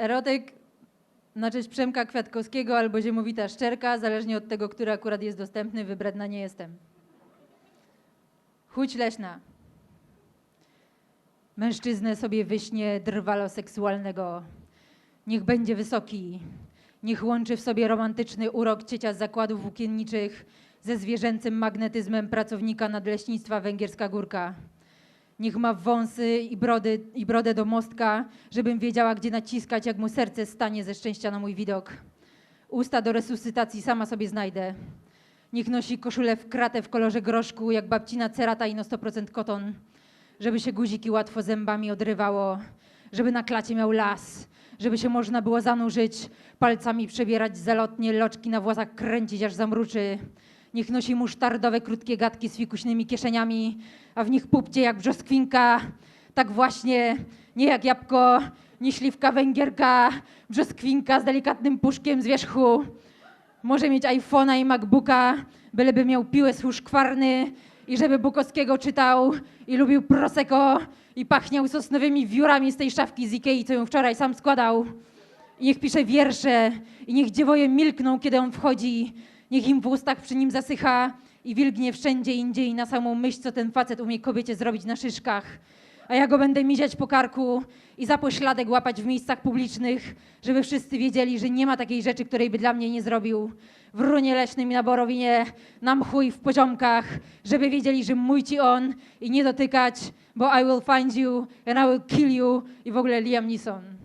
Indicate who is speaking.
Speaker 1: Erotyk na cześć Przemka Kwiatkowskiego albo Ziemowita Szczerka, zależnie od tego, który akurat jest dostępny, wybredna nie jestem. Chuć leśna. Mężczyznę sobie wyśnie drwalo seksualnego. Niech będzie wysoki. Niech łączy w sobie romantyczny urok ciecia z zakładów włókienniczych ze zwierzęcym magnetyzmem pracownika nadleśnictwa Węgierska Górka. Niech ma wąsy i, brody, i brodę do mostka, żebym wiedziała, gdzie naciskać, jak mu serce stanie ze szczęścia na mój widok. Usta do resuscytacji sama sobie znajdę. Niech nosi koszulę w kratę w kolorze groszku, jak babcina cerata i no 100% koton. Żeby się guziki łatwo zębami odrywało. Żeby na klacie miał las. Żeby się można było zanurzyć, palcami przebierać zalotnie, loczki na włosach kręcić, aż zamruczy. Niech nosi musztardowe, krótkie gadki z fikuśnymi kieszeniami, a w nich pupcie jak brzoskwinka. Tak właśnie, nie jak jabłko, nie śliwka węgierka, brzoskwinka z delikatnym puszkiem z wierzchu. Może mieć iPhone'a i MacBooka, byleby miał piłę z huszkwarny i żeby Bukowskiego czytał i lubił Prosecco i pachniał sosnowymi wiórami z tej szafki z Ikei, co ją wczoraj sam składał. I niech pisze wiersze i niech dziewoje milkną, kiedy on wchodzi. Niech im w ustach przy nim zasycha i wilgnie wszędzie indziej na samą myśl, co ten facet umie kobiecie zrobić na szyszkach. A ja go będę miziać po karku i za pośladek łapać w miejscach publicznych, żeby wszyscy wiedzieli, że nie ma takiej rzeczy, której by dla mnie nie zrobił. W runie leśnym i na borowinie, na mchu i w poziomkach, żeby wiedzieli, że mój ci on i nie dotykać, bo I will find you and I will kill you i w ogóle Liam Neeson.